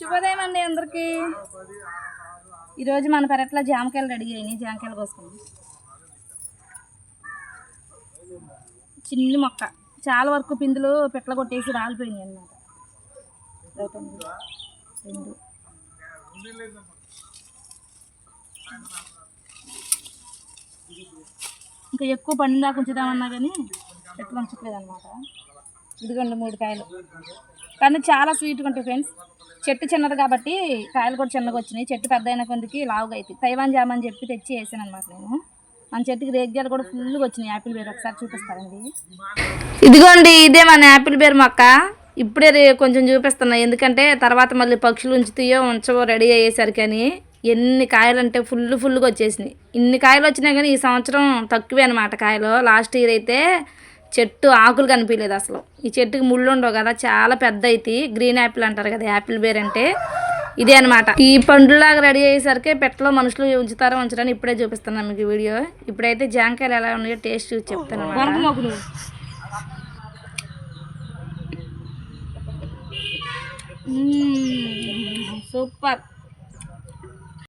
శుభోదయం అండి అందరికి. ఈరోజు మన పెరట్లో జామకాయలు రెడీ అయినాయి. జామకాయలు కోసుకున్నాం చిన్న మొక్క. చాలా వరకు పిందులు పిట్ల కొట్టేసి రాలిపోయినాయి అన్నమాట. రెండు. ఇంకా ఎక్కువ పండినా ఉంచుదామన్నా కానీ ఎట్లా ఉంచట్లేదు అనమాట ఇదిగోండి మూడు కాయలు. కానీ చాలా స్వీట్గా ఉంటాయి ఫ్రెండ్స్ చెట్టు చిన్నది కాబట్టి కాయలు కూడా చిన్నగా వచ్చినాయి. చెట్టు పెద్ద అయిన కొందికి లావుగా అవుతాయి తైవాన్ జామ్ అని చెప్పి తెచ్చి వేసాను అనమాట నేను. మన చెట్టుకి రేగ్గాలు కూడా ఫుల్గా వచ్చినాయి. యాపిల్ బేర్ ఒకసారి చూపిస్తారండి ఇదిగోండి ఇదే మన యాపిల్ బేర్ మొక్క. ఇప్పుడే రే- కొంచెం చూపిస్తున్నా. ఎందుకంటే తర్వాత మళ్ళీ పక్షులు ఉంచుతాయో ఉంచవో రెడీ అయ్యేసరికి అని ఎన్ని కాయలు అంటే ఫుల్ ఫుల్గా వచ్చేసినాయి. ఇన్ని కాయలు వచ్చినాయి కానీ ఈ సంవత్సరం తక్కువే అనమాట కాయలు. లాస్ట్ ఇయర్ అయితే చెట్టు ఆకులు కనిపించలేదు అసలు. ఈ చెట్టుకి ముళ్ళు ఉండవు కదా చాలా పెద్ద అయితే గ్రీన్ యాపిల్ అంటారు కదా యాపిల్ బేర్ అంటే ఇదే అనమాట ఈ పండులాగా రెడీ అయ్యేసరికి పెట్టలో మనుషులు ఉంచుతారో ఉంచడానికి ఇప్పుడే చూపిస్తున్నాను మీకు ఈ వీడియో. ఇప్పుడైతే జాంకాయలు ఎలా ఉన్నాయో టేస్ట్ చూసి చెప్తాను. సూపర్.